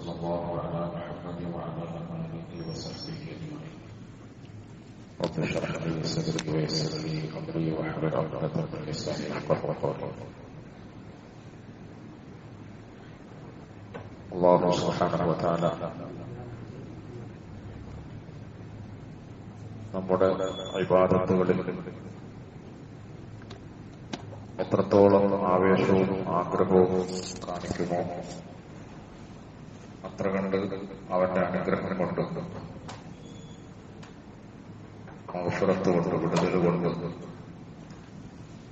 وصلى الله على محمد وعلى آله وصحبه أجمعين رب اشرح لي صدري ويسر لي أمري واحلل عقدة من لساني يفقهوا قولي الله سبحانه وتعالى നമ്മുടെ ഇബാദത്തുകളിൽ എത്രത്തോളം ആവേശവും ആഗ്രഹവും കാണിക്കുമോ അത്ര കണ്ട് അവന്റെ അനുഗ്രഹം കൊണ്ട് അവസരത്ത് കൊണ്ട് വിടുതൽ കൊണ്ട്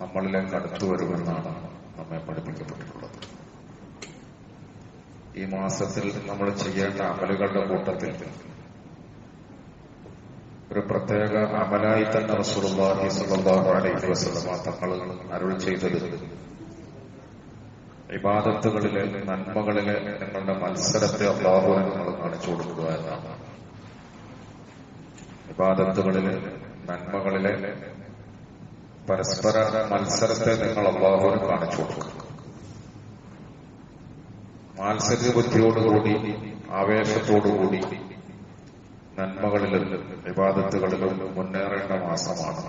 നമ്മളിലേക്ക് അടുത്തു വരുമെന്നാണ് നമ്മെ പഠിപ്പിക്കപ്പെട്ടിട്ടുള്ളത്. ഈ മാസത്തിൽ നമ്മൾ ചെയ്യേണ്ട അമലുകളുടെ കൂട്ടത്തിൽ ഒരു പ്രത്യേക അമലായി തന്നെ റസൂലുള്ളാഹി സ്വല്ലല്ലാഹു അലൈഹി വസല്ലമ തങ്ങൾ അരുൾ ചെയ്തത് ഇബാദത്തുകളിലെ നന്മകളിലെ നിങ്ങളുടെ മത്സരത്തെ അള്ളാഹുവിനെ നിങ്ങൾ കാണിച്ചു കൊടുക്കുക എന്നാണ്. ഇബാദത്തുകളിലെ നന്മകളിലെ പരസ്പര മത്സരത്തെ നിങ്ങൾ അള്ളാഹുവിന് കാണിച്ചു കൊടുക്കുക. മാത്സര്യ ബുദ്ധിയോടുകൂടി ആവേശത്തോടുകൂടി നന്മകളിലും വിവാദത്തുകളിലും മുന്നേറേണ്ട മാസമാണ്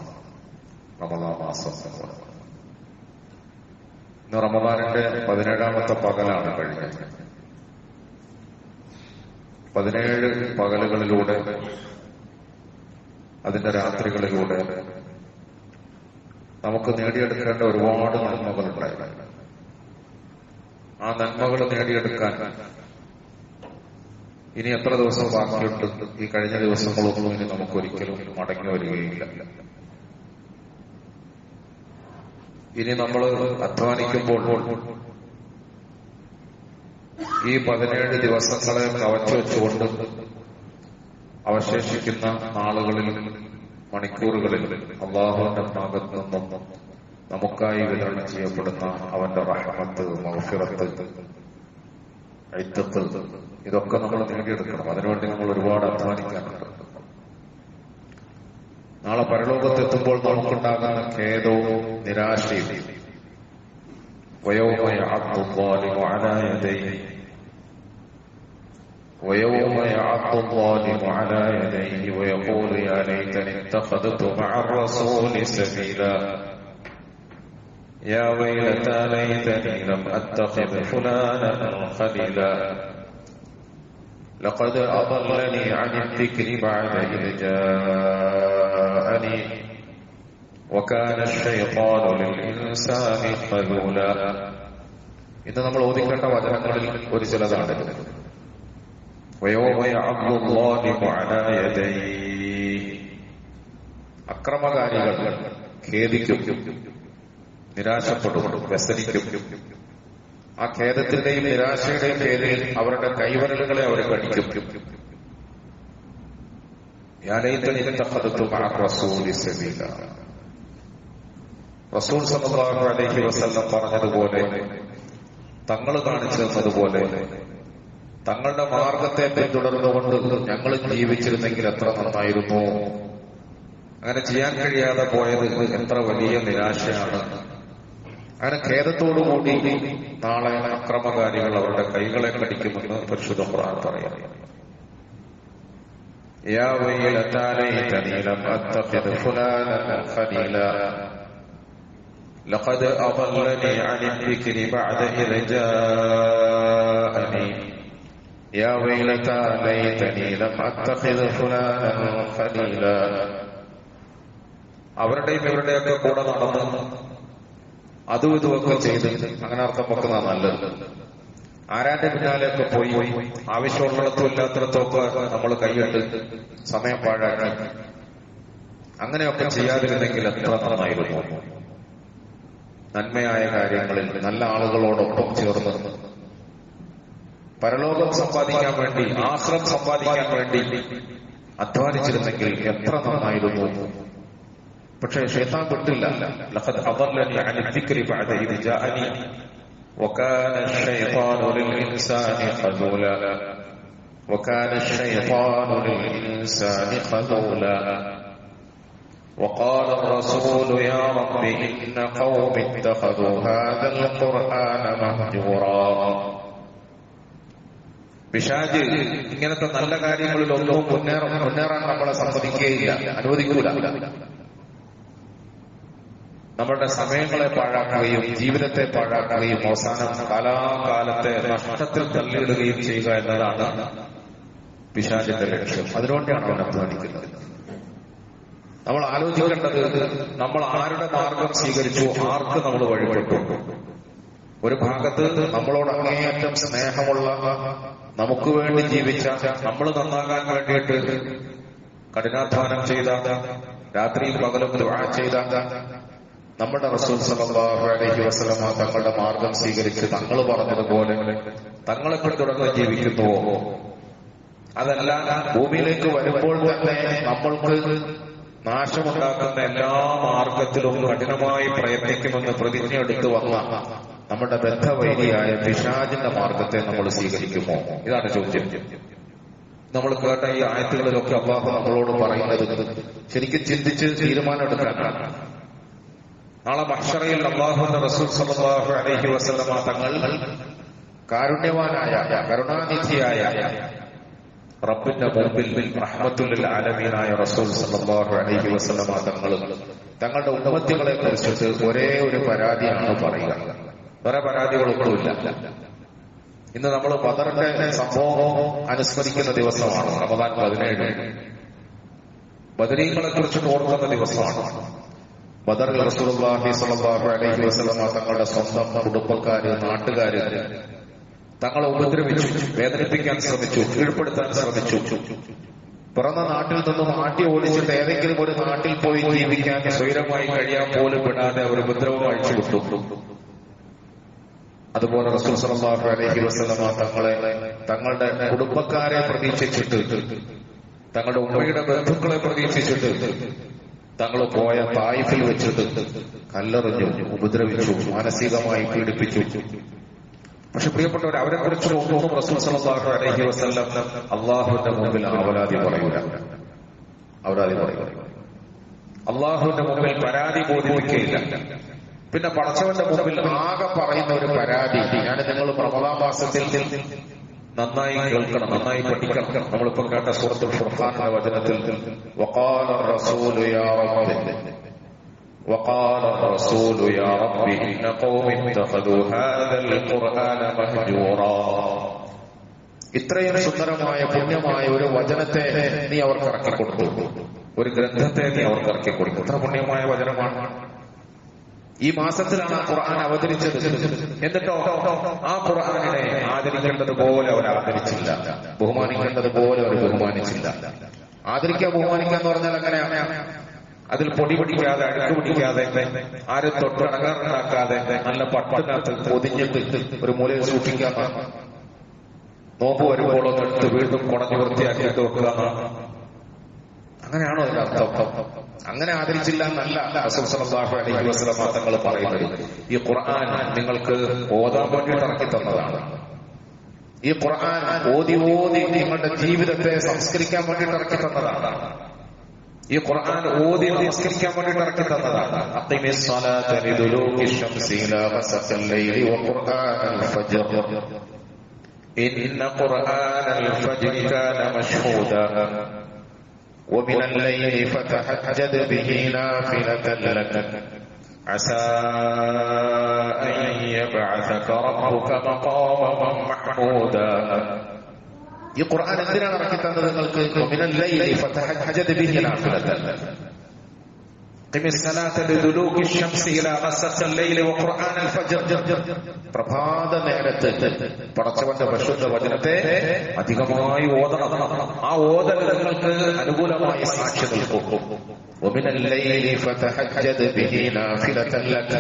റമദാ മാസം എന്ന് പറയുന്നത്. ഇന്ന് റമദാനിന്റെ പതിനേഴാമത്തെ പകലാണ് കഴിഞ്ഞത്. പതിനേഴ് പകലുകളിലൂടെ അതിന്റെ രാത്രികളിലൂടെ നമുക്ക് നേടിയെടുക്കേണ്ട ഒരുപാട് നന്മകളുണ്ടായിരുന്നു ആ നന്മകൾ നേടിയെടുക്കാൻ ഇനി എത്ര ദിവസം ബാക്കിയുണ്ട്? ഈ കഴിഞ്ഞ ദിവസങ്ങളൊന്നും ഇനി നമുക്കൊരിക്കലും മടങ്ങി വരികയില്ല. ഇനി നമ്മൾ അധ്വാനിക്കുമ്പോൾ ഈ പതിനേഴ് ദിവസങ്ങളെ കവച്ചു വെച്ചുകൊണ്ട് അവശേഷിക്കുന്ന നാളുകളിൽ മണിക്കൂറുകളിൽ അള്ളാഹുവിന്റെ ഭാഗത്ത് നിന്നും നമുക്കായി വിതരണം ചെയ്യപ്പെടുന്ന അവന്റെ റഹമത്ത് മഹഫിറത്ത് ഐത്തത്ത് ഇതൊക്കെ നമ്മൾ നേടിയെടുക്കണം. അതിനുവേണ്ടി നമ്മൾ ഒരുപാട് അധ്വാനിക്കാനുണ്ട് നാളെ പരലോകത്തെത്തുമ്പോൾ നമുക്കുണ്ടാകുന്ന ഖേദവും നിരാശയും ويوم يعض الظالم على يديه ويوم يعض الظالم على يديه ويقول يا ليتني اتخذت مع الرسول سبيلا يا ويلتى ليتني لم اتخذ فلانا خليلا لقد أضلني عن الذكر بعد إذ جاءني وكان الشيطان للإنسان خذولا ഇന്ന് നമ്മൾ ഓദിക്കേണ്ട വചനങ്ങളിൽ ഒരു ചിലതാണ് അക്രമകാരികൾ ഖേദിക്കും നിരാശപ്പെടും വ്യസനിക്കും ആ ഖേദത്തിന്റെയും നിരാശയുടെയും പേരിൽ അവരുടെ കൈവരലുകളെ അവർ കടിക്കും റസൂൽ സല്ലല്ലാഹു അലൈഹി വസല്ലം പറഞ്ഞതുപോലെ തങ്ങൾ കാണിച്ചു തന്നതുപോലെ തങ്ങളുടെ മാർഗത്തെ പിന്തുടർന്നുകൊണ്ട് ഞങ്ങൾ ജീവിച്ചിരുന്നെങ്കിൽ എത്ര നന്നായിരുന്നു. അങ്ങനെ ചെയ്യാൻ കഴിയാതെ പോയത് എത്ര വലിയ നിരാശയാണ്. അങ്ങനെ ഖേദത്തോടുകൂടി നാളെ അക്രമകാരികൾ അവരുടെ കൈകളെ കടിക്കുമെന്ന് പരിശുദ്ധ ഖുർആൻ പറയാം يا ويلتى ليتني لم اتخذ فلانا خليلا لقد اضلني عن الذكر بعد اذ جاءني يا ويلتى ليتني لم اتخذ فلانا خليلا അവരുടെയും ഇവരുടെയൊക്കെ കൂടെ നടന്ന് അതും ഇതുമൊക്കെ ചെയ്ത് അങ്ങനെ അർത്ഥം വെക്കുന്ന നല്ലത് ആരാന്റെ പിന്നാലെയൊക്കെ പോയി ആവശ്യമുള്ളിടത്തും ഇല്ലാത്തിടത്തൊക്കെ നമ്മൾ കൈയിട്ട് സമയം പാഴാക്കി. അങ്ങനെയൊക്കെ ചെയ്യാതിരുന്നെങ്കിൽ എത്ര നന്നായിരുന്നു. നന്മയായ കാര്യങ്ങളിൽ നല്ല ആളുകളോടൊപ്പം ചേർന്ന് പരലോകം സമ്പാദിക്കാൻ വേണ്ടി ആശ്രം സമ്പാദിക്കാൻ വേണ്ടി അധ്വാനിച്ചിരുന്നെങ്കിൽ എത്ര നന്നായിരുന്നു. പക്ഷേ ശ്വേതാ വിട്ടില്ല. ലഖദ് അദല്ലനി അനി ദിക്രി ബഅദ ഇദ് ജാഅനി وكان الشيطان للإنسان خذولا وكان الشيطان للإنسان خذولا وقال الرسول يا رب إن قوم اتخذوا هذا القرآن مهجورا പിശാജ് ഇങ്ങനത്തെ നല്ല കാര്യങ്ങളിലൊന്നും മുന്നേറ മുന്നേറാൻ നമ്മളെ സമ്മതിക്കുകയില്ല അനുവദിക്കൂല നമ്മളുടെ സമയങ്ങളെ പാഴാക്കുകയും ജീവിതത്തെ പാഴാക്കുകയും അവസാനം കാലാകാലത്തെ നഷ്ടത്തിൽ തള്ളിയിടുകയും ചെയ്യുക എന്നതാണ് പിശാചിന്റെ ലക്ഷ്യം. അതിനുവേണ്ടിയാണ് അവൻ അധ്വാനിക്കുന്നത്. നമ്മൾ ആലോചിക്കേണ്ടത് നമ്മൾ ആരുടെ മാർഗം സ്വീകരിച്ചു ആർക്ക് നമ്മൾ വഴിപെട്ടു ഒരു ഭാഗത്ത് നമ്മളോട് അങ്ങേയറ്റം സ്നേഹമുള്ള നമുക്ക് വേണ്ടി ജീവിച്ച നമ്മൾ നന്നാകാൻ വേണ്ടിയിട്ട് കഠിനാധ്വാനം ചെയ്ത രാത്രിയിൽ പകലും ചെയ്ത നമ്മുടെ റസൂൽ സല്ലല്ലാഹു അലൈഹി വസ്ലമ തങ്ങളുടെ മാർഗം സ്വീകരിച്ച് തങ്ങൾ പറഞ്ഞതുപോലെ തങ്ങളെ പിന്തുടർന്ന് ജീവിക്കുന്നുവോ അതല്ല ഭൂമിയിലേക്ക് വരുമ്പോൾ തന്നെ നമ്മൾക്ക് നാശമുണ്ടാക്കുന്ന എല്ലാ മാർഗത്തിലും കഠിനമായി പ്രയത്നിക്കുമെന്ന് പ്രതിജ്ഞ എടുത്തു വന്ന നമ്മുടെ ബദ്ധവൈരിയായ പിശാചിന്റെ മാർഗത്തെ നമ്മൾ സ്വീകരിക്കുമോ? ഇതാണ് ചോദ്യം. നമ്മൾ കേട്ട ഈ ആയത്തുകളിലൊക്കെ അള്ളാഹു നമ്മളോട് പറയുന്നത് ശരിക്കും ചിന്തിച്ച് തീരുമാനമെടുക്കാനാണ് നാളെ മഹ്ഷറയിൽ അള്ളാഹുന്റെ റസൂൽ സല്ലല്ലാഹു അലൈഹി വസല്ലമ തങ്ങൾ കാരുണ്യവാനായ കരുണാനിധിയായ റബ്ബിന്റെ മുമ്പിൽ റഹ്മത്തുൽ ആലമീനായ റസൂൽ സല്ലല്ലാഹു അലഹി വസ്ലമ തങ്ങൾ തങ്ങളുടെ ഉന്നമത്തികളെ കുറിച്ചിട്ട് ഒരേ ഒരു പരാതിയാണ് പറയുക. വേറെ പരാതികളൊന്നുമില്ല. ഇന്ന് നമ്മൾ ബദറിന്റെ സംഭവം അനുസ്മരിക്കുന്ന ദിവസമാണ് റമദാൻ പതിനേഴ്. ബദരീങ്ങളെ കുറിച്ച് ഓർക്കുന്ന ദിവസമാണ്. ബദറിൽ റസൂലുള്ളാഹി സ്വല്ലല്ലാഹു അലൈഹി വസല്ലമ തങ്ങളുടെ സ്വന്തം കുടുംബക്കാര് നാട്ടുകാര് തങ്ങളെ ഉപദ്രവിച്ചു വേദനിപ്പിക്കാൻ ശ്രമിച്ചു കീഴ്പ്പെടുത്താൻ ശ്രമിച്ചു. പിറന്ന നാട്ടിൽ നിന്നും മാറ്റി ഓടിച്ചിട്ട് ഏതെങ്കിലും ഒരു നാട്ടിൽ പോയി ജീവിക്കാൻ സ്വൈരമായി കഴിയാൻ പോലും വിടാതെ അവർ ഉപദ്രവം അഴിച്ചുവിട്ടു. അതുപോലെ റസൂൽ സ്വല്ലല്ലാഹു അലൈഹി വസല്ലമ തങ്ങളെ തങ്ങളുടെ കുടുംബക്കാരെ പ്രതീക്ഷിച്ചിട്ട് തങ്ങളുടെ ഉമ്മയുടെ ബന്ധുക്കളെ പ്രതീക്ഷിച്ചിട്ട് തങ്ങൾ പോയ തായിഫിൽ വെച്ചിട്ട് കല്ലെറിഞ്ഞു ഉപദ്രവിച്ചു മാനസികമായി പീഡിപ്പിച്ചു. പക്ഷെ പ്രിയപ്പെട്ടവർ അവരെ കുറിച്ച് വസല്ലം അള്ളാഹുവിന്റെ മുമ്പിൽ അവരാതി പറയൂല. അവരാതി പറയൂല. അള്ളാഹുവിന്റെ മുമ്പിൽ പരാതി ബോധിപ്പിക്കുകയില്ല. പിന്നെ പടച്ചവന്റെ മുമ്പിൽ ആകെ പറയുന്ന ഒരു പരാതി ഞാൻ നിങ്ങൾ പ്രമദാ മാസത്തിൽ നന്നായി കേൾക്കണം നന്നായി പഠിക്കണം നമ്മളിപ്പോ കേട്ട സൂറത്തുൽ ഫുർഖാനിന്റെ വചനത്തിൽ വഖാല റസൂലു യാ റബ്ബി وقال الرسول يا رب إن قوم اتخذوا هذا القرآن مهجورا ഇത്രയും സുന്ദരമായ പുണ്യമായ ഒരു വചനത്തെ നീ അവർക്ക് ഇറക്കി കൊടുത്തു ഒരു ഗ്രന്ഥത്തെ നീ അവർക്ക് ഇറക്കി കൊടുത്തു ഇത്ര പുണ്യമായ വചനമാണ് ഈ മാസത്തിലാണ് ആ ഖുർആൻ അവതരിച്ചത്. എന്നിട്ടോ ആ ഖുർആനെ ആദരിക്കേണ്ടത് പോലെ അവർ ആദരിച്ചില്ല ബഹുമാനിക്കേണ്ടത് പോലെ അവർ ബഹുമാനിച്ചില്ല. ആദരിക്കുക ബഹുമാനിക്കുക എന്ന് പറഞ്ഞാൽ അങ്ങനെയാണ് അതിൽ പൊടി പിടിക്കാതെ അടുക്ക് പിടിക്കാതെ ആരും തൊട്ടടങ്ങാറുണ്ടാക്കാതെ നല്ല പട്ടണത്ത് പൊതിഞ്ഞിട്ട് ഒരു മൂലയിൽ സൂക്ഷിക്കാൻ നോമ്പ് വരുമ്പോൾ എടുത്ത് വീണ്ടും കുടഞ്ഞു വൃത്തിയാക്കി വെക്കുക. അങ്ങനെയാണോ അതിന്റെ അർത്ഥം? അങ്ങനെ ആദരിച്ചില്ല എന്നല്ല അസുസലാഹു അലൈഹി തങ്ങൾ പറയുന്നത്. ഈ ഖുർആൻ നിങ്ങൾക്ക് ഓതാൻ വേണ്ടിയിട്ട് ഇറക്കി തന്നതാണ്. ഈ ഖുർആൻ ഓതി ഓതി നിങ്ങളുടെ ജീവിതത്തെ സംസ്കരിക്കാൻ വേണ്ടിയിട്ട് ഇറക്കി തന്നതാണ്. ഈ ഖുർആൻ ഓതി നമസ്കരിക്കാൻ വേണ്ടി ഇറക്കി തന്നതാണ്. ഇന്ന ഖുർആനൽ ഫജ്ർ കാന ومن الليل فتهجد به نافلة لك عسى أن يبعثك ربك مقاما محمودا ഈ ഖുർആൻ എന്തിനാണ് ഇറക്കി തന്നത് നിങ്ങൾക്ക് മിനൽ ലൈലി ഫതഹജ്ജദ് ബിഹി നാഫിലതൻ قم الصلاة لدلوك الشمس إلى غسق الليل وقرآن الفجر പ്രഭാത നേരത്ത് പടച്ചവന്റെ പരിശുദ്ധ വചനത്തെ അധികമായി ഓതണം ആ ഓതൽ നിങ്ങൾക്ക് അനുകൂലമായി സാക്ഷി നിൽക്കും ومن الليل فتهجد به نافلة لك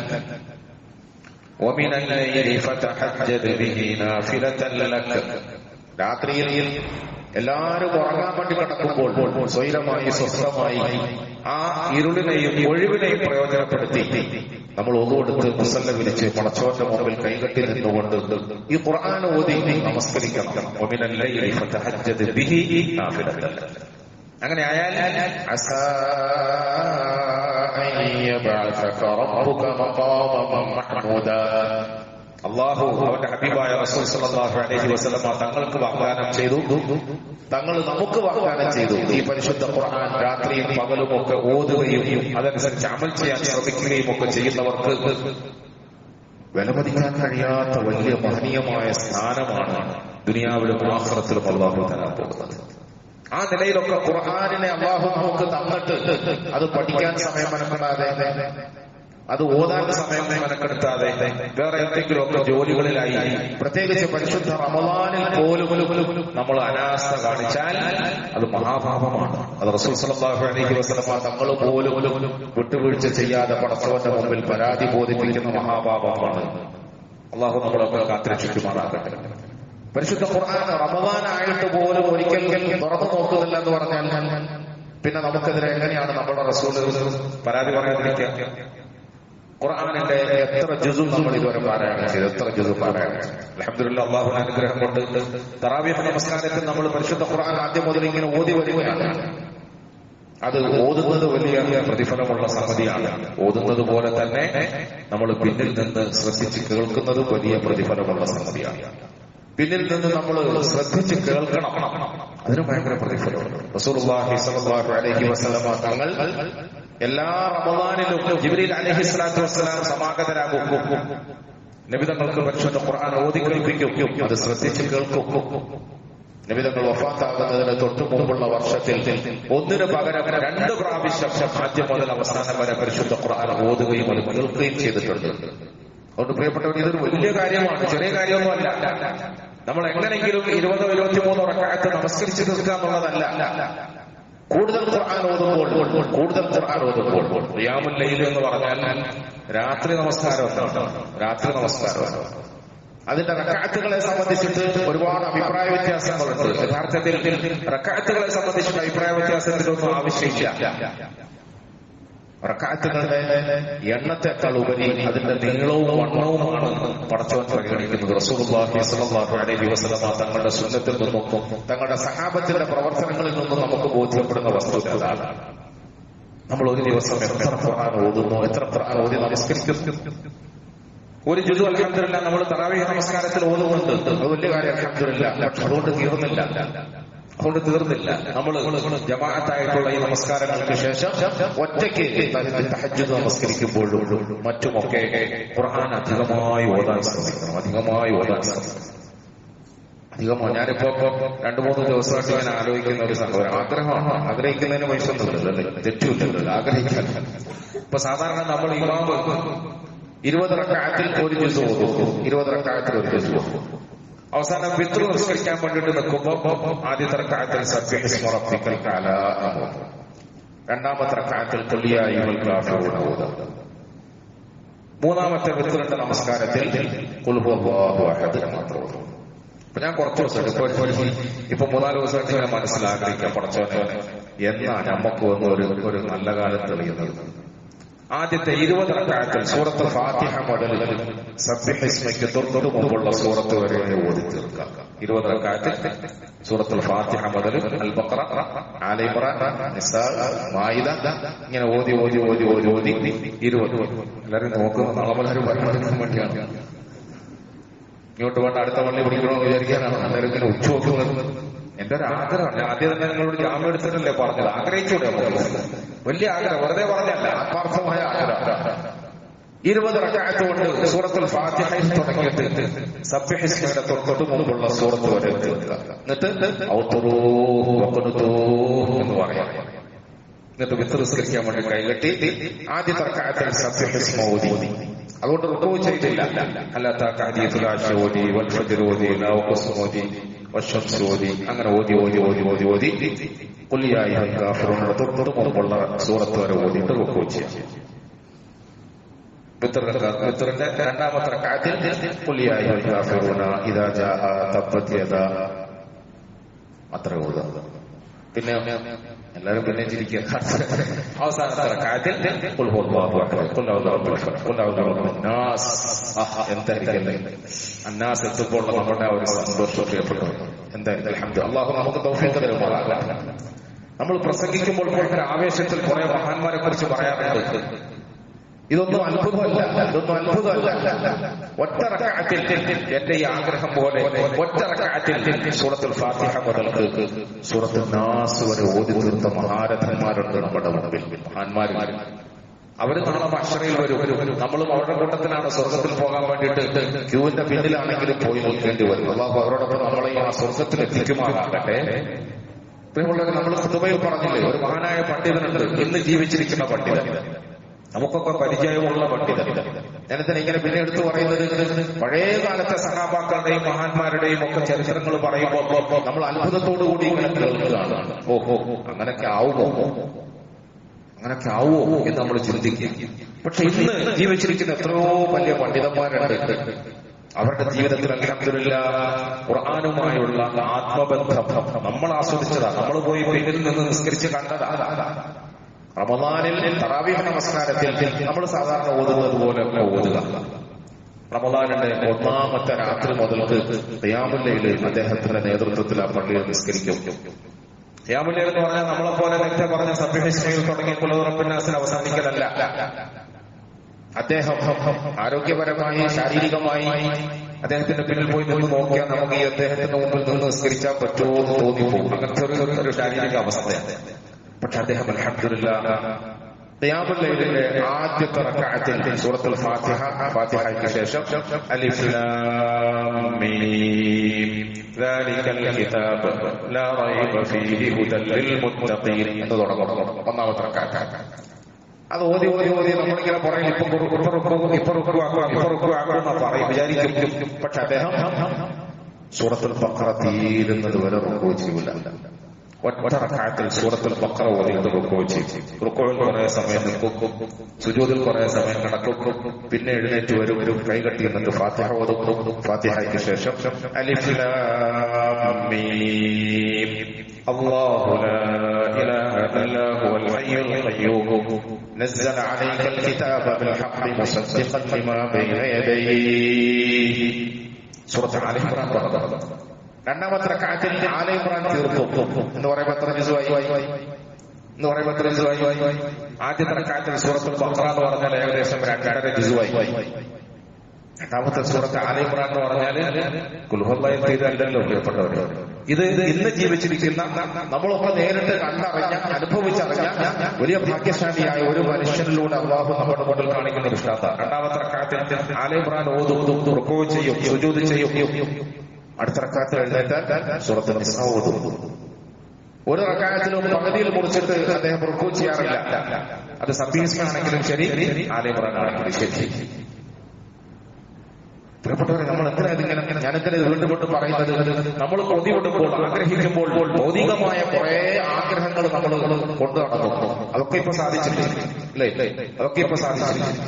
ومن الليل فتهجد به نافلة لك രാത്രിയിൽ എല്ലാവരും ഉറങ്ങാൻ വേണ്ടി കിടക്കുമ്പോൾ സ്വൈരമായി സ്വസ്ഥമായി ആ ഇരുളിനെയും ഒഴിവിനെയും പ്രയോജനപ്പെടുത്തി. നമ്മൾ ഒന്നുകൊടുത്ത് മുസല്ല വിരിച്ച് പടച്ചോന്റെ മുമ്പിൽ കൈകെട്ടി നിന്നുകൊണ്ട് ഈ ഖുർആൻ ഓതി നമസ്കരിക്കണം. അങ്ങനെ ആയാൽ അള്ളാഹു അവന്റെ ഹബീബായ റസൂൽ അലൈഹി വസല്ലമ തങ്ങൾക്ക് വാഗ്ദാനം ചെയ്തു. തങ്ങൾ നമുക്ക് വാഗ്ദാനം ചെയ്തു. ഈ പരിശുദ്ധ ഖുർആൻ രാത്രിയും പകലും ഒക്കെ ഓതുകയും അതനുസരിച്ച് അമൽ ചെയ്യാൻ ശ്രമിക്കുകയും ഒക്കെ ചെയ്യുന്നവർക്ക് വിലമതിക്കാൻ കഴിയാത്ത വലിയ മഹനീയമായ സ്ഥാനമാണ് ദുനിയാവിലും ആഹ്റത്തിലും അള്ളാഹു തരാൻ പോകുന്നത്. ആ നിലയിലൊക്കെ ഖുർആാനിനെ അള്ളാഹു നമുക്ക് തന്നിട്ട് അത് പഠിക്കാൻ സമയം മെനക്കെടാതെ അത് ഓതാൻ സമയത്തെ മെനക്കെടുത്താതെ വേറെ എന്തെങ്കിലുമൊക്കെ ജോലികളിലായി പ്രത്യേകിച്ച് പരിശുദ്ധ റമദാനിൽ പോലും നമ്മൾ അനാസ്ഥ കാണിച്ചാൽ അത് മഹാഭാവമാണ് അത് റസൂൽ സല്ലല്ലാഹു അലൈഹി വസ്ലമ തങ്ങൾ പോലും വിട്ടുവീഴ്ച ചെയ്യാതെ പടച്ചവന്റെ മുമ്പിൽ പരാതി ബോധിപ്പിക്കുന്ന മഹാഭാവമാണ് അള്ളാഹു നമ്മളൊക്കെ കാത്തിരക്ഷിക്കുമാറാകട്ടെ. പരിശുദ്ധ ഖുർആൻ റമദാനായിട്ട് പോലും ഒരിക്കൽ തുറന്നു നോക്കുന്നില്ല എന്ന് പറഞ്ഞാൽ പിന്നെ നമുക്കെതിരെ എങ്ങനെയാണ് നമ്മുടെ റസൂൽ പരാതി പറയാതിരിക്കുക? ഖുർആാനിന്റെ എത്ര ജുസും നമ്മൾ ഇതുവരെ പാരായണം ചെയ്തു. എത്ര ജുസും പാരായണം അലഹമുല്ല അള്ളാഹു അനുഗ്രഹം കൊണ്ട് തറാവിയ നമസ്കാരത്തിൽ നമ്മൾ പരിശുദ്ധ ഖുർആൻ ആദ്യം മുതൽ ഇങ്ങനെ ഓതി വരികയാണ്. അത് ഓതുന്നത് വലിയ പ്രതിഫലമുള്ള സംഗതിയാണ്. ഓതുന്നത് പോലെ തന്നെ നമ്മൾ പിന്നിൽ നിന്ന് ശ്രദ്ധിച്ച് കേൾക്കുന്നത് വലിയ പ്രതിഫലമുള്ള സംഗതിയാണ്. പിന്നിൽ നിന്ന് നമ്മൾ ശ്രദ്ധിച്ച് കേൾക്കണം. അതിന് ഭയങ്കര പ്രതിഫലമുണ്ട്. തങ്ങൾ എല്ലാ റമദാനിലും ജിബ്രീൽ അലഹി സ്വലാത്തു വസ്സലാം സമാഗതരാകും. നബിതങ്ങൾക്ക് പരിശുദ്ധ ഖുർആൻ ഓതി കേൾപ്പിക്കും. അത് ശ്രദ്ധിച്ച് കേൾക്കും. നബിതങ്ങൾ വഫാത്താകുന്നതിന് തൊട്ടു മുമ്പുള്ള വർഷത്തിൽ ഒന്നിനു പകരം രണ്ട് പ്രാവശ്യം ആദ്യം മുതൽ അവസാനം വരെ പരിശുദ്ധ ഖുർആൻ ഓതുകയും അത് കേൾക്കുകയും ചെയ്തിട്ടുണ്ട്. അതുകൊണ്ട് പ്രിയപ്പെട്ടവർ ഇതൊരു വലിയ കാര്യമാണ്. ചെറിയ കാര്യമൊന്നുമല്ല. നമ്മൾ എങ്ങനെയെങ്കിലും ഇരുപതോ ഇരുപത്തിമൂന്നോ റക്കായത്ത് നമസ്കരിച്ച് തീർക്കുക എന്നുള്ളതല്ല. കൂടുതൽ ഖുർആൻ ഓതുമ്പോൾ കൂടുതൽ ഖുർആൻ ഓതുമ്പോൾ റിയാമുൽ ലൈൽ എന്ന് പറഞ്ഞാൽ രാത്രി നമസ്കാരം എന്താണ് രാത്രി നമസ്കാരം അതിന്റെ റക്കാത്തുകളെ സംബന്ധിച്ചിട്ട് ഒരുപാട് അഭിപ്രായ വ്യത്യാസങ്ങളുണ്ട്. യഥാർത്ഥത്തിൽ റക്കാത്തുകളെ സംബന്ധിച്ചിട്ട് അഭിപ്രായ വ്യത്യാസത്തിനൊന്നും ആവശ്യമില്ല. റക്കാത്തുകളുടെ എണ്ണത്തെക്കാൾ ഉപരി അതിന്റെ നീളവും വണ്ണവുമാണ് പടച്ചവൻ പരിഗണിക്കുന്നത് അലൈഹി വസല്ലമ തങ്ങളുടെ സുന്നത്തിൽ നിന്നും തങ്ങളുടെ സഹാബത്തിന്റെ പ്രവർത്തനങ്ങളിൽ നിന്നും നമുക്ക് ബോധ്യപ്പെടുന്ന വസ്തുത അതാണ് നമ്മൾ ഒരു ദിവസം എത്ര ഖുർആൻ ഓതുന്നു എത്ര ഖുർആൻ ഓതി നമസ്കരിക്കുന്നു. ഒരു ജുദു അലഹമില്ല നമ്മൾ തറാവീഹ് നമസ്കാരത്തിൽ ഓതുന്നുണ്ട്. അത് വലിയ കാര്യം അലഹമില്ല അതുകൊണ്ട് തീർന്നില്ല. അതുകൊണ്ട് തീർന്നില്ല. നമ്മൾ ജമാഅത്തായിട്ടുള്ള ഈ നമസ്കാരങ്ങൾക്ക് ശേഷം ഒറ്റയ്ക്ക് തഹജ്ജുദ് നമസ്കരിക്കുമ്പോഴും മറ്റുമൊക്കെ ഖുർആൻ അധികമായി ഓതാൻ ശ്രമിക്കണം. അധികമായി ഓതാൻ ശ്രമിക്കണം. അധികമോ? ഞാനിപ്പോ രണ്ടു മൂന്ന് ദിവസമായിട്ട് ഞാൻ ആലോചിക്കുന്ന ഒരു സംഭവം. ആഗ്രഹമാണ്. ആഗ്രഹിക്കുന്നതിന് വയസ്സൊന്നുമില്ല തെറ്റുമില്ലല്ലോ ആഗ്രഹിക്കാൻ ഇപ്പൊ സാധാരണ നമ്മൾ ഇമാമ് ഇരുപത് റക്കായത്തിൽ ഒരു ജ്യൂസ് ഓതും. ഇരുപത് റക്കായത്തിൽ ഒരു ജ്യൂസ് ഓതും. അവസാനം പിതൃ നിസ്കരിക്കാൻ വേണ്ടിട്ട് നിൽക്കുമ്പോ ആദ്യത്തെ റക്കായത്തിൽ സത്യസ്മറപ്പിക്കൽ കാല രണ്ടാമത്തെ റക്കായത്തിൽ ഓതാം മൂന്നാമത്തെ പിതൃന്റെ നമസ്കാരത്തിൽ മാത്രം അപ്പൊ ഞാൻ കുറച്ച് ദിവസം ഇപ്പൊ ഇപ്പൊ മൂന്നാൽ ദിവസമായിട്ട് ഞാൻ മനസ്സിലാഗ്രഹിക്കാം പടച്ചോനെ എന്നാ നമുക്ക് വന്ന് ഒരു ഒരു നല്ല കാലം തെളിയുന്നത്. ആദ്യത്തെ ഇരുപത് റക്കായത്തിൽ സൂറത്ത് ഫാത്തിഹ മുതൽ സബ്യഹിസ്മയ്ക്ക് തൊട്ടു മുമ്പുള്ള സൂറത്ത് വരെ ഓതി തീർക്കാം. ഇരുപത് റക്കായത്തിൽ സൂറത്തുൽ ഫാത്തിഹ മുതൽ അൽ ബഖറ ആല ഇമ്രാൻ നിസാ മായിദ ഇങ്ങനെ ഓതി ഓതി ഓതി ഓതി ഓതി ഇരുപത്. എല്ലാവരും നോക്കുന്ന നളമലരും വരണമെടുക്കാൻ വേണ്ടിയാണ്. ഇങ്ങോട്ട് വേണ്ട അടുത്ത പള്ളി പിടിക്കണമെന്ന് വിചാരിക്കാനാണ്. എല്ലാവരും ഇങ്ങനെ ഉച്ച നോക്കുന്നത് എന്റെ ഒരു ആഗ്രഹം ഞാൻ ആദ്യം തന്നെ നിങ്ങളോട് ജാമ്യം എടുത്തിട്ടല്ലേ പറഞ്ഞത്? ആഗ്രഹിച്ചൂടെ വലിയ ആഗ്രഹം. വെറുതെ പറഞ്ഞല്ല ആത്മാർത്ഥമായ ആഗ്രഹം. ഇരുപത് റക്കായത്ത് കൊണ്ട് സൂറത്തുൽ ഫാത്തിഹയിൽ തുടങ്ങിയിട്ട് സബ്യഹിസ്മയുടെ തൊട്ടു മുമ്പുള്ള സൂറത്ത് വരെ എന്നിട്ട് ഔത്തുറൂ എന്ന് പറയാം. എന്നിട്ട് വിത്തറിസ്കരിക്കാൻ വേണ്ടി കൈകെട്ടി ആദ്യത്തെ റക്കായത്തിൽ സബ്യഹിസ്മ ഓതി. അതുകൊണ്ട് റുക്കോ ചെയ്തില്ല. അല്ലാത്ത കാര്യത്തിലാശ ഓതി വൽഫജർ ഓതി. ഓതി അങ്ങനെ ഓതി ഓതി ഓതി ഓതി ഓതി. കുല്ലിയായി കാഫിറുകളുടെ തൊട്ടു മുമ്പുള്ള സൂറത്ത് വരെ ഓതിയിട്ട് റുക്കോ ചെയ്യാം. മിത്രന്റെ രണ്ടാമത്തെ കാറ്റിൽ കുല്ലിയായി കാഫിറുന ഇതാ ജാ അത്ര ഓതുക പിന്നെ എല്ലാരും പിന്നെ ചിരിക്കുക. അവസാനത്തെ കാറ്റിൽ എന്തായിരിക്കും അന്നാസ്. എത്തുമ്പോൾ നമ്മുടെ ഒരു സന്തോഷം പ്രിയപ്പെട്ടു എന്തായിരിക്കും അള്ളാഹു നമുക്ക് തരുമാറാകട്ടെ. നമ്മൾ പ്രസംഗിക്കുമ്പോൾ ആവേശത്തിൽ കുറെ മഹാന്മാരെ കുറിച്ച് പറയാറുണ്ട്. ഇതൊന്നും അത്ഭുതമല്ല. ഇതൊന്നും അത്ഭുതമല്ല. ഒറ്ററക്കാറ്റിൽ എന്റെ ഈ ആഗ്രഹം പോലെ ഒറ്ററക്കാറ്റിൽ സൂറത്തിൽ ഫാത്തിഹ മുതൽക്ക് സൂറത്തുൽ നാസ് വരെ ഓതി തീർത്ത മഹാരഥന്മാരുണ്ട് നമ്മുടെ മുമ്പിൽ മഹാന്മാരും. അവർ നാളെ അക്ഷരയിൽ വരും. നമ്മളും അവരുടെ കൂട്ടത്തിലാണ് സ്വർഗത്തിൽ പോകാൻ വേണ്ടിയിട്ട് ക്യൂവിന്റെ പിന്നിലാണെങ്കിലും പോയി നിൽക്കേണ്ടി വരും. അള്ളാഹു അവരോടൊപ്പം നമ്മളെ ആ സ്വർഗത്തിൽ എത്തിക്കുമാറാകട്ടെ. പ്രിയമുള്ളവർ നമ്മൾ കുതുബയിൽ പറഞ്ഞില്ലേ ഒരു മഹാനായ പണ്ഡിതനുണ്ട്. ഇന്ന് ജീവിച്ചിരിക്കുന്ന പണ്ഡിതൻ. നമുക്കൊക്കെ പരിചയമുള്ള പണ്ഡിതൻ. ഞാനിതിനെ ഇങ്ങനെ പിന്നെ എടുത്തു പറയുന്നത് പഴയ കാലത്തെ സഹാബാക്കളുടെയും മഹാന്മാരുടെയും ഒക്കെ ചരിത്രങ്ങൾ പറയുമ്പോൾ നമ്മൾ അത്ഭുതത്തോടു കൂടി ഇങ്ങനെ കേൾക്കുകയാണ്. ഓഹോ അങ്ങനൊക്കെ ആവുമോ? അങ്ങനൊക്കെ ആവുമോ എന്ന് നമ്മൾ ചിന്തിക്കും. പക്ഷെ ഇന്ന് ജീവിച്ചിരിക്കുന്ന എത്രയോ വലിയ പണ്ഡിതന്മാരുണ്ട്. അവരുടെ ജീവിതത്തിൽ അലഹമില്ല ഖുർആാനുമായുള്ള ആത്മബന്ധം നമ്മൾ ആസ്വദിച്ചതാ നമ്മൾ പോയി പിന്നിൽ നിന്ന് നിസ്കരിച്ച് കണ്ടതാ റമദാനിൽ തറാവീഹ് നമസ്കാരത്തിൽ നമ്മൾ സാധാരണ ഓതുന്നത് പോലെ ഓതുക. റമദാനിന്റെ ഒന്നാമത്തെ രാത്രി മുതൽക്ക് ദയാമുല്ലയിൽ അദ്ദേഹത്തിന്റെ നേതൃത്വത്തിൽ ആ പള്ളിയിൽ നിസ്കരിക്കും. ദയാമുല്ലയിൽ എന്ന് പറഞ്ഞാൽ നമ്മളെ പോലെ നേരത്തെ പറഞ്ഞ സഭ്യഹിസ്മയിൽ തുടങ്ങി കുലതുറപ്പിനാസിൽ അവസാനിക്കലല്ല. അദ്ദേഹം ആരോഗ്യപരമായി ശാരീരികമായി അദ്ദേഹത്തിന്റെ പിന്നിൽ പോയി നിന്ന് നോക്കിയാൽ നമുക്ക് ഈ അദ്ദേഹത്തിന്റെ മുമ്പിൽ നിന്ന് നിസ്കരിച്ചാൽ പറ്റുമോ എന്ന് തോന്നിപ്പോകും. അങ്ങനത്തെ ഒരു ശാരീരിക അവസ്ഥയാണ് പക്ഷെ അദ്ദേഹം അലഹമില്ല ആദ്യത്തെ റക്കാഅത്തിൽ സൂറത്തുൽ ഫാത്തിഹ ഫാത്തിഹയ്ക്ക് ശേഷം അലിഫ് ലാം മീം ദാലികൽ ലാ റൈബ ഫീഹി ഹുദൽ ലിൽ മുത്തഖീൻ എന്ന് തുടങ്ങും ഒന്നാമത്തെ റക്കാഅത്ത് അത് ഓതി ഓതി ഓതി നമ്മളിങ്ങനെ പറയും ഇപ്പൊ ഇപ്പറുക്കും ഇപ്പറുക്കും ആക്കാം ഇപ്പറുക്കും ആക്കാം എന്ന് പറയും വിചാരിക്കും പക്ഷെ അദ്ദേഹം സൂറത്തുൽ ബഖറ തീരുന്നത് വരെ റുക്കു ചെയ്യില്ല ഒറ്റ റക്കായത്തിൽ സൂറത്തുൽ ബഖറ ഓതിയത് റുക്കു ചെയ്യും റുക്കുവിൽ കുറെ സമയം നിൽക്കും സുജൂദിൽ കുറെ സമയം കിടക്കും പിന്നെ എഴുന്നേറ്റ് വരും ഒരു കൈ കട്ടി എന്നിട്ട് ഫാത്തിഹ ഓതും ഫാത്തിഹയ്ക്ക് ശേഷം അലിഫ് ലാം മീം الله لا إله إلا هو الحي القيوم نزل عليك الكتاب بالحق مصدقا لما بين يديه سورة آل عمران രണ്ടാമത്തെ റക്കാത്തിൽ ആല ഇമ്രാൻ തീർത്തു എന്ന് പറയുമ്പോൾ എത്ര ജിസുവായി എന്ന് പറയുമ്പോൾ എത്ര ജിസുവായി ആദ്യത്തെ റക്കാത്തിൽ സൂറത്തുൽ ബഖറ എന്ന് പറഞ്ഞാൽ ഏകദേശം രണ്ടര ജിസുവായി രണ്ടാമത്തെ സൂറത്ത് ആല ഇമ്രാൻ എന്ന് പറഞ്ഞാൽ കുൽഹുല്ലായി തീരല്ലോ പ്രിയപ്പെട്ടവര്. ഇത് ഇന്ന് ജീവിച്ചിരിക്കുന്ന നമ്മളൊക്കെ നേരിട്ട് കണ്ടറിഞ്ഞ അനുഭവിച്ചറിഞ്ഞ വലിയ ഭാഗ്യശാലിയായ ഒരു മനുഷ്യനിലൂടെ അള്ളാഹു നമ്മുടെ മുന്നിൽ കാണിക്കുന്ന ഒരു ഇഷ്ടാത്ത രണ്ടാമത്തെ റക്കാത്തിൽ ആല ഇമ്രാൻ ഓതും റുക്കോ ചെയ്യും സുജൂത് ചെയ്യും. അടുത്ത റക്കാത്തിൽ എഴുന്നേറ്റാൽ സുറത്ത് നിസാ ഒരു റക്കായത്തിലും പകുതിയിൽ മുറിച്ചിട്ട് അദ്ദേഹം റുക്കു ചെയ്യാറില്ല. അത് സബ്ബീസ്മാണെങ്കിലും ശരി ആലയമുറാനാണെങ്കിലും ശരി. പ്രിയപ്പെട്ടവരെ നമ്മൾ ഇതിങ്ങനെ ഞാനെന്തിനാ ഇത് വീണ്ടും കൊണ്ട് പറയുന്നത്? നമ്മൾ കൊതിവിടുമ്പോൾ ആഗ്രഹിക്കുമ്പോൾ ഭൗതികമായ കുറെ ആഗ്രഹങ്ങൾ നമ്മൾ കൊണ്ടു നടന്നു. അതൊക്കെ ഇപ്പൊ സാധിച്ചിട്ടില്ല അല്ലേ അതൊക്കെ ഇപ്പൊ സാധിച്ചിട്ടില്ല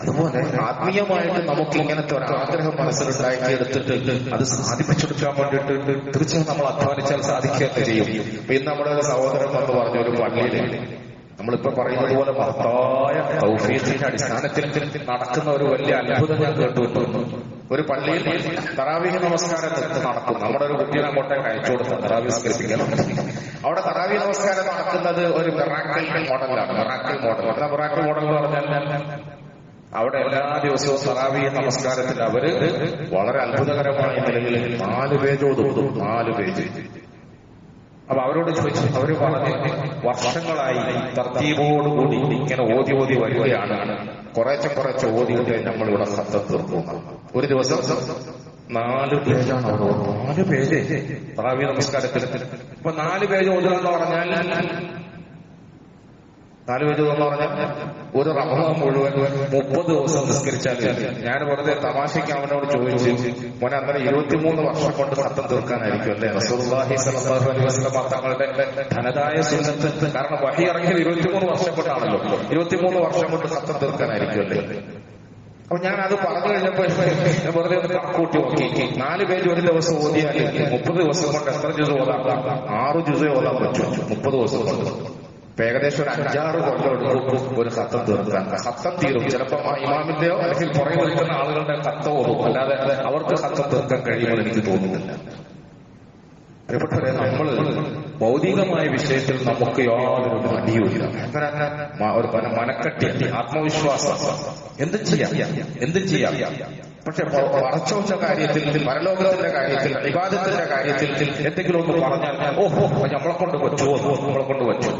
അതുപോലെ ആത്മീയമായിട്ട് നമുക്ക് ഇങ്ങനത്തെ ഒരു ആഗ്രഹം മനസ്സിലുണ്ടാക്കി എടുത്തിട്ട് അത് സാധിപ്പിച്ചെടുക്കാൻ വേണ്ടിയിട്ട് തീർച്ചയായും നമ്മൾ അധ്വാനിച്ചാൽ സാധിക്കുകയൊക്കെ ചെയ്യും. ഇന്ന് നമ്മുടെ ഒരു സഹോദരൻ എന്ന് പറഞ്ഞ ഒരു പള്ളിയിൽ നമ്മളിപ്പോ പറയുന്നത് പോലെ മഹത്തായ തൗഫീഖിന്റെ അടിസ്ഥാനത്തിൽ നടക്കുന്ന ഒരു വലിയ അത്ഭുതം ഞാൻ കേട്ടുവിട്ടു ഒരു പള്ളിയിൽ തറാവീഹ് നമസ്കാരം നടക്കും നമ്മുടെ ഒരു കുട്ടിയെ അങ്ങോട്ടേക്ക് അയച്ചു കൊടുത്ത. തറാവി സംഘടിപ്പിക്കാൻ അവിടെ തറാവി നമസ്കാരം നടക്കുന്നത് ഒരു മെറാക്കൽ മോഡലാണ് മെറാക്കൽ മോഡൽ മിറാക്കൽ മോഡൽ എന്ന് പറഞ്ഞാൽ അവിടെ എല്ലാ ദിവസവും സറാവി നമസ്കാരത്തിൽ അവർ വളരെ അത്ഭുതകരമായ നിലയിൽ നാല് പേജ് ഓതും നാല് പേജ്. അപ്പൊ അവരോട് ചോദിച്ചു അവർ പറഞ്ഞു വർഷങ്ങളായി തർത്തീപോടുകൂടി ഇങ്ങനെ ഓതി ഓതി വരികയാണ്. കുറച്ച് കുറച്ച് ഓതി ഓതിയിട്ട് നമ്മളിവിടെ സത്ത തീർക്കും ഒരു ദിവസം നാല് പേജാണ് അവർ. നാല് പേജ്. സറാവി നമസ്കാരത്തിൽ. ഇപ്പൊ നാല് പേജ് ഓതുക എന്ന് പറഞ്ഞാൽ നാല് പേജ് എന്ന് പറഞ്ഞാൽ ഒരു റമദാൻ മുഴുവൻ മുപ്പത് ദിവസം നിസ്കരിച്ചാൽ ഞാൻ വെറുതെ തമാശയ്ക്ക് അവനോട് ചോദിച്ചു മോനെ അന്നേരം ഇരുപത്തിമൂന്ന് വർഷം കൊണ്ട് സത്തം തീർക്കാനായിരിക്കും അല്ലേ? അലൈഹി വസല്ലം തങ്ങളുടെ ധനതായ സുന്നത്ത്. കാരണം വഹി ഇറങ്ങിയത് ഇരുപത്തിമൂന്ന് വർഷം കൊണ്ടാണല്ലോ. ഇരുപത്തിമൂന്ന് വർഷം കൊണ്ട് സത്തം തീർക്കാനായിരിക്കും അല്ലേ? അപ്പൊ ഞാൻ അത് പറഞ്ഞു കഴിഞ്ഞപ്പോ ഞാൻ വെറുതെ ഒന്ന് കണക്കൂട്ടി നോക്കി. നാല് പേജ് ഒരു ദിവസം ഓതിയാൽ മുപ്പത് ദിവസം കൊണ്ട് എത്ര ജ്യൂസ് ഓതാക്കാം ആറ് ജ്യൂസേ ഓതാൻ പറ്റും. മുപ്പത് ദിവസം കൊണ്ട്. ഇപ്പൊ ഏകദേശം ഒരു അഞ്ചാറ് കൊല്ലം ഒരു ഹത്തം തീർക്കാൻ ഹത്തം തീരും ചിലപ്പോ ആ ഇമാമിന്റെയോ അല്ലെങ്കിൽ പുറകെ നിൽക്കുന്ന ആളുകളുടെ ഹത്തം ഓടും അല്ലാതെ അവർക്ക് ഹത്തം തീർക്കാൻ കഴിയുമെന്ന് എനിക്ക് തോന്നുന്നില്ല പ്രിയപ്പെട്ടവരെ നമ്മൾ ഭൗതികമായ വിഷയത്തിൽ നമുക്ക് യാതൊരു മടിയുമില്ല ഒരു മനക്കട്ടി ആത്മവിശ്വാസം എന്ത് ചെയ്യാം എന്ത് ചെയ്യാം പക്ഷെ പറച്ചോന്റെ കാര്യത്തിൽ പരലോകത്തിന്റെ കാര്യത്തിൽ വിവാദത്തിന്റെ കാര്യത്തിൽ എന്തെങ്കിലും ഒന്ന് പറഞ്ഞാൽ ഓഹോ നമ്മളെ കൊണ്ട് വെച്ചു നമ്മളെ കൊണ്ട് പറ്റുമോ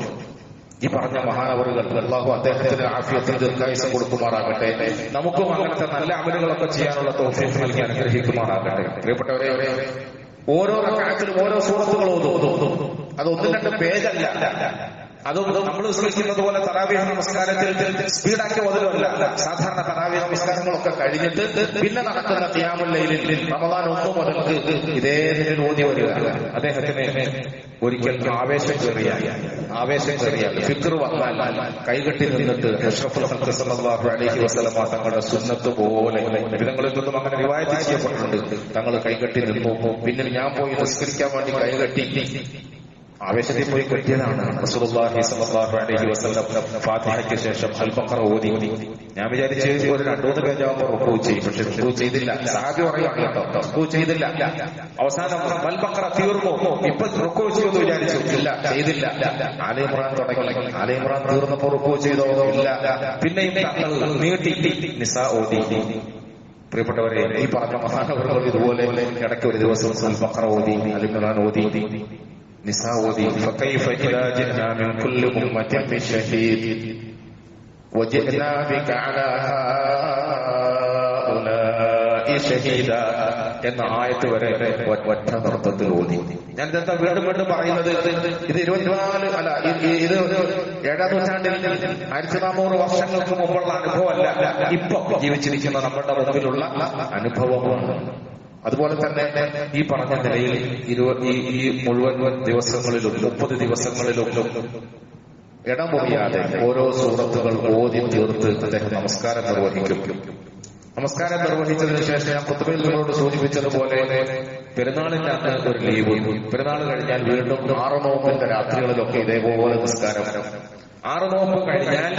ഈ പറഞ്ഞ മഹാനവറുകൾ അള്ളാഹു അദ്ദേഹത്തിന് ആഫിയത്തിൽ ദീർഘായുസം കൊടുക്കുമാറാകട്ടെ. നമുക്കും അങ്ങനത്തെ നല്ല അമലുകളൊക്കെ ചെയ്യാനുള്ള തോഫീഫ് നൽകി അനുഗ്രഹിക്കുമാറാകട്ടെ. പ്രിയപ്പെട്ടവരെ ഓരോ കാര്യത്തിലും ഓരോ സൂറത്തുകൾ ഓതും. അത് ഒന്നും രണ്ട് പേജല്ല അതും നമ്മൾ വിശ്വസിക്കുന്നത് പോലെ തറാവീഹ് നമസ്കാരത്തിൽ സ്പീഡാക്കി ഓതലുമല്ല സാധാരണ തറാവീഹ് നമസ്കാരങ്ങളൊക്കെ കഴിഞ്ഞിട്ട് പിന്നെ നടക്കുന്ന തിയാമുല്ലയിൽ റമദാൻ ഒന്നും മുതൽക്ക് ഇതേ നിലയിൽ ഓടി വരിക. അദ്ദേഹത്തിന് ഒരിക്കൽ ആവേശം ചെറിയ ആവേശം ചെറിയ ഫിക്ർ വന്നാൽ കൈകെട്ടി നിന്നിട്ട് അലൈഹി വസല്ലമ തങ്ങളുടെ സുന്നത്ത് പോലെ നബിതങ്ങളിൽ നിന്നും അങ്ങനെ റിവായത്ത് ചെയ്യപ്പെട്ടിട്ടുണ്ട്. തങ്ങൾ കൈകെട്ടി നിന്നു. പിന്നെ ഞാൻ പോയി നിസ്കരിക്കാൻ വേണ്ടി കൈകെട്ടി ആവേശത്തിൽ പോയി വസല്ലം ഫാത്തിഹയ്ക്ക് ശേഷം അൽ ബഖറ ഓതി ഞാൻ വിചാരിച്ച് ഒരു രണ്ടുമൂന്ന് പേജാവുമ്പോൾ റുക്കു ചെയ്യും. പക്ഷെ റുക്കു ചെയ്തില്ല. സഹാബി പറയുകയാണ് കേട്ടോ റുക്കൂ ചെയ്തില്ല. അവസാനം അൽ ബഖറ തീർന്നു. ഇപ്പൊ റുക്കു ചെയ്യുമെന്ന് വിചാരിച്ചു. ഇല്ല ചെയ്തില്ല. ആലി ഇമ്രാൻ തുടങ്ങി. ആലി ഇമ്രാൻ തീർന്നപ്പോ റുക്കു ചെയ്തോ? ഇല്ല. പിന്നെയും നീട്ടി. നിസാ ഓതി പ്രിയപ്പെട്ടവരെ ഈ പറഞ്ഞ മഹാനവർ ഇതുപോലെ ഇടയ്ക്ക് ഒരു ദിവസം അൽബക്കറ ഓതി അൽ ഇമ്രാൻ ഓതി നിസാ ഓതി فكيف إذا جئنا من كل أمة بشهيد وجئنا بك على هؤلاء شهيدا എന്ന ആയത്ത് വരെ ഒ- ഒറ്റ നൃത്തത്തിൽ ഓതി ഞാൻ എന്താ വീണ്ടും വീണ്ടും പറയുന്നത് ഇത് ഇരുപത്തിനാല് അല്ല ഇത് ഇത് ഏഴാം നൂറ്റാണ്ടിൽ ആയിരത്തി നാനൂറ് വർഷങ്ങൾക്ക് മുമ്പുള്ള അനുഭവമല്ല ഇപ്പൊ ജീവിച്ചിരിക്കുന്ന നമ്മുടെ മുമ്പിലുള്ള അനുഭവമാണ് അതുപോലെ തന്നെ ഈ പറഞ്ഞ നിലയിൽ ഇരുപത്തി ഈ മുഴുവൻ ദിവസങ്ങളിലും മുപ്പത് ദിവസങ്ങളിലും ഇടമുറിയാതെ ഓരോ സൂറത്തുകൾ ഓതി തീർത്ത് അദ്ദേഹം നമസ്കാരം നിർവഹിക്കും. നമസ്കാരം നിർവഹിച്ചതിന് ശേഷം ഞാൻ കുത്തുബയിൽ നിങ്ങളോട് സൂചിപ്പിച്ചതുപോലെ പെരുന്നാളിന്റെ അന്ന് ഒരു ലീവ്. പെരുന്നാൾ കഴിഞ്ഞാൽ വീണ്ടും ആറ് നോമ്പിന്റെ രാത്രികളിലൊക്കെ ഇതേപോലെ നിസ്കാരം. ആറ് നോമ്പ് കഴിഞ്ഞാൽ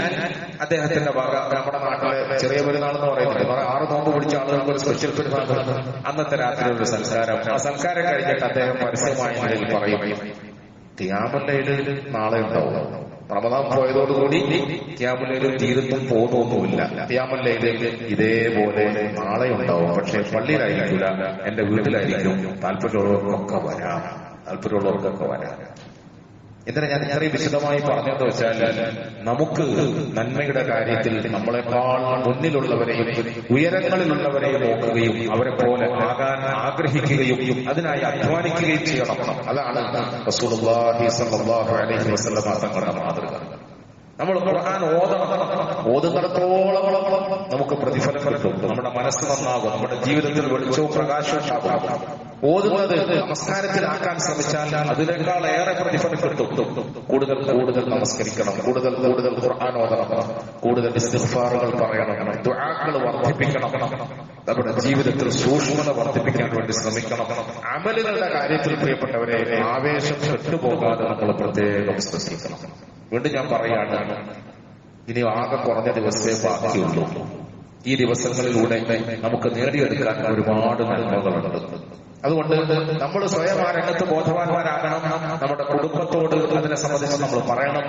അദ്ദേഹത്തിന്റെ വക നമ്മുടെ നാട്ടിലെ ചെറിയ പെരുന്നാളെന്ന് പറയുന്നത്. ആറ് നോമ്പ് പിടിച്ച ആളുകൾക്ക് ഒരു സ്പെഷ്യൽ പെരുന്നാൾ അന്നത്തെ രാത്രി ഒരു സംസ്കാരം ആ സംസ്കാരം കഴിഞ്ഞിട്ട് അദ്ദേഹം പരസ്യമായ നിലയിൽ പറയും. ഇടയിൽ നാളെ ഉണ്ടാവും. റമദാൻ പോയതോടുകൂടി ഖിയാമുല്ലയിൽ തീരത്തും പോകുന്നൊന്നുമില്ല. ഖിയാമുല്ലയിൽ ഇതേപോലെ നാളെ ഉണ്ടാവും. പക്ഷെ പള്ളിയിലായിരിക്കില്ല എന്റെ വീട്ടിലായിരിക്കും. താല്പര്യമുള്ളവർക്കൊക്കെ വരാം. താല്പര്യമുള്ളവർക്കൊക്കെ വരാം. എന്തിനാ ഞാൻ ഇത്രയും വിശദമായി പറഞ്ഞത് വെച്ചാൽ നമുക്ക് നന്മയുടെ കാര്യത്തിൽ നമ്മളെക്കാൾ മുന്നിലുള്ളവരെയും ഉയരങ്ങളിലുള്ളവരെയും നോക്കുകയും അവരെ പോലെ ആകാൻ ആഗ്രഹിക്കുകയും അതിനായി അധ്വാനിക്കുകയും ചെയ്യണം. അതാണ് തങ്ങളുടെ മാതൃക. നമ്മൾ ഖുർആൻ ഓതണം. ഓതുന്നിടത്തോളം നമുക്ക് പ്രതിഫലം കിട്ടും. നമ്മുടെ മനസ്സ് നന്നാകും. നമ്മുടെ ജീവിതത്തിൽ വെളിച്ചവും പ്രകാശവും ഉണ്ടാകും. ഓതുന്നത് നമസ്കാരത്തിലാക്കാൻ ശ്രമിച്ചാൽ അതിനേക്കാൾ ഏറെ പ്രതിഫലം കിട്ടും കൂടുതൽ കൂടുതൽ നമസ്കരിക്കണം. കൂടുതൽ കൂടുതൽ ഖുർആൻ ഓതണം. കൂടുതൽ ഇസ്തിഗ്ഫാറുകൾ പറയണം. ദുആകൾ വർദ്ധിപ്പിക്കണം. നമ്മുടെ ജീവിതത്തിൽ സൂക്ഷ്മത വർദ്ധിപ്പിക്കാൻ വേണ്ടി ശ്രമിക്കണം. അമലുകളുടെ കാര്യത്തിൽ പ്രിയപ്പെട്ടവരെ ആവേശം കെട്ടുപോകാതെ നമ്മൾ പ്രത്യേകം ശ്രദ്ധിക്കണം. വീണ്ടും ഞാൻ പറയാണ് ഇനി ആകെ കുറഞ്ഞ ദിവസമേ ബാക്കിയുള്ളൂ. ഈ ദിവസങ്ങളിലൂടെ നമുക്ക് നേടിയെടുക്കാൻ ഒരുപാട് നന്മകളുണ്ട്. അതുകൊണ്ട് നമ്മൾ സ്വയം ആ രംഗത്ത് ബോധവാന്മാരാകണം. നമ്മുടെ കുടുംബത്തോട് അതിനെ സംബന്ധിച്ച് നമ്മൾ പറയണം.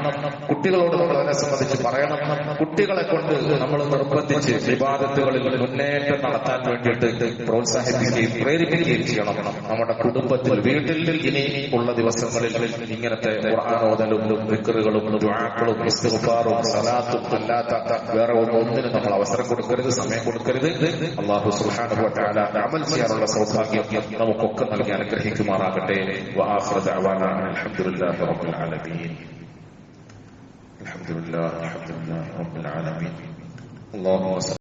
കുട്ടികളോട് നമ്മൾ അതിനെ സംബന്ധിച്ച് പറയണം. കുട്ടികളെ കൊണ്ട് നമ്മൾ നിർബന്ധിച്ച് വിവാദത്തുകളിൽ മുന്നേറ്റം നടത്താൻ വേണ്ടിയിട്ട് പ്രോത്സാഹിപ്പിക്കുകയും പ്രേരിപ്പിക്കുകയും ചെയ്യണം. നമ്മുടെ കുടുംബത്തിൽ വീട്ടിൽ ഇനി ഉള്ള ദിവസങ്ങളിൽ ഇങ്ങനത്തെ ഖുർആാനോദലും വിക്കറുകളും ദുആക്കളും ഇസ്തിഗ്ഫാറും സലാത്തും അല്ലാത്ത വേറെ ഒന്നും ഒന്നിനും നമ്മൾ അവസരം കൊടുക്കരുത് സമയം കൊടുക്കരുത്. അള്ളാഹു സുബ്ഹാനഹു വ തആല അമൽ ചെയ്യാനുള്ള സൗഭാഗ്യം നമുക്കൊക്കെ നൽകി അനുഗ്രഹിക്കുമാറാകട്ടെ അലഹമുല്ലാ റബ്ബുൽ ആലമീൻ അലഹമുല്ലാ അലഹമുല്ലാ റബ്ബുൽ ആലമീൻ അള്ളാഹു